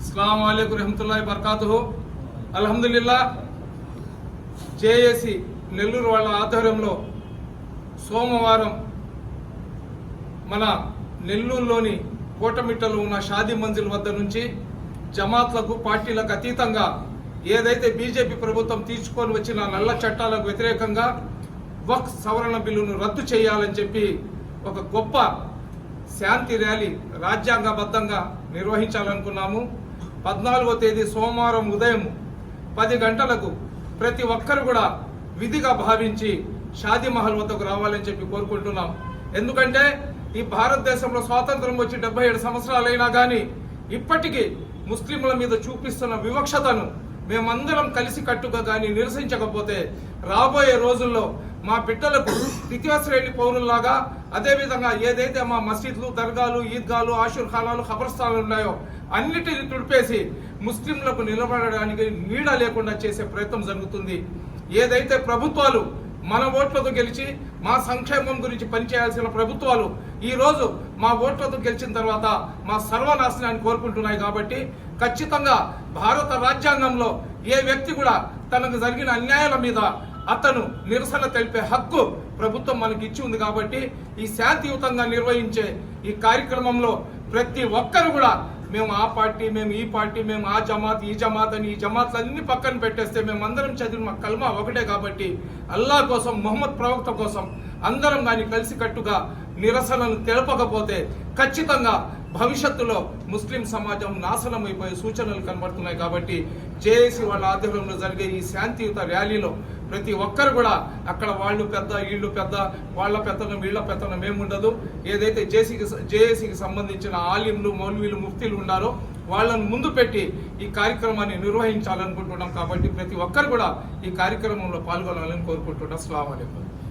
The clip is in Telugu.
అస్సలం అయికు రహమతుల్లా బర్కాతుహు అల్హమ్దుల్లా జేఏసి నెల్లూరు వాళ్ళ ఆధ్వర్యంలో సోమవారం మన నెల్లూరులోని కోటమిట్టలో ఉన్న షాదీ మంజిల్ వద్ద నుంచి జమాత్లకు పార్టీలకు అతీతంగా ఏదైతే బీజేపీ ప్రభుత్వం తీసుకొని వచ్చిన నల్ల చట్టాలకు వ్యతిరేకంగా వక్ సవరణ బిల్లును రద్దు చేయాలని చెప్పి ఒక గొప్ప శాంతి ర్యాలీ రాజ్యాంగబద్ధంగా నిర్వహించాలనుకున్నాము. పద్నాలుగో తేదీ సోమవారం ఉదయం పది గంటలకు ప్రతి ఒక్కరు కూడా విధిగా భావించి షాదీ మహల్ వద్దకు రావాలని చెప్పి కోరుకుంటున్నాం. ఎందుకంటే ఈ భారతదేశంలో స్వాతంత్రం వచ్చి డెబ్బై ఏడు సంవత్సరాలైనా కానీ ఇప్పటికీ ముస్లింల మీద చూపిస్తున్న వివక్షతను మేమందరం కలిసి కట్టుగా కానీ నిరసించకపోతే రాబోయే రోజుల్లో మా బిడ్డలకు నిత్యాశ్రేణి శ్రేణి పౌరుల్లాగా అదేవిధంగా ఏదైతే మా మసీద్లు దర్గాలు ఈద్గాలు ఆషుర్ ఖానాలు ఉన్నాయో అన్నిటిని తుడిపేసి ముస్లింలకు నిలబడడానికి నీడ లేకుండా చేసే ప్రయత్నం జరుగుతుంది. ఏదైతే ప్రభుత్వాలు మన ఓట్లతో గెలిచి మా సంక్షేమం గురించి పనిచేయాల్సిన ప్రభుత్వాలు ఈ రోజు మా ఓట్లతో గెలిచిన తర్వాత మా సర్వనాశనాన్ని కోరుకుంటున్నాయి కాబట్టి ఖచ్చితంగా భారత రాజ్యాంగంలో ఏ వ్యక్తి కూడా తనకు జరిగిన అన్యాయాల మీద అతను నిరసన తెలిపే హక్కు ప్రభుత్వం మనకి ఇచ్చి ఉంది కాబట్టి ఈ శాంతియుతంగా నిర్వహించే ఈ కార్యక్రమంలో ప్రతి ఒక్కరు కూడా మేము ఆ పార్టీ మేము ఈ పార్టీ మేము ఆ జమాత్ ఈ జమాత్ అని ఈ జమాత్లు అన్ని పక్కన పెట్టేస్తే మేము అందరం చదివిన మా కల్మా ఒకటే కాబట్టి అల్లా కోసం మొహమ్మద్ ప్రవక్త కోసం అందరం కానీ కలిసికట్టుగా నిరసనను తెలపకపోతే ఖచ్చితంగా భవిష్యత్తులో ముస్లిం సమాజం నాశనం అయిపోయే సూచనలు కనబడుతున్నాయి కాబట్టి జేఏసీ వాళ్ళ ఆధ్వర్యంలో జరిగే ఈ శాంతియుత ర్యాలీలో ప్రతి ఒక్కరు కూడా అక్కడ వాళ్ళు పెద్ద వీళ్ళు పెద్ద వాళ్ళ పెత్తనం వీళ్ళ పెత్తనం ఏముండదు. ఏదైతే జేసీకి జేఏసీకి సంబంధించిన ఆలింలు మౌల్వీలు ముఫ్తీలు ఉన్నారో వాళ్ళను ముందు పెట్టి ఈ కార్యక్రమాన్ని నిర్వహించాలనుకుంటున్నాం కాబట్టి ప్రతి ఒక్కరు కూడా ఈ కార్యక్రమంలో పాల్గొనాలని కోరుకుంటున్నాం. అస్సలం అయికం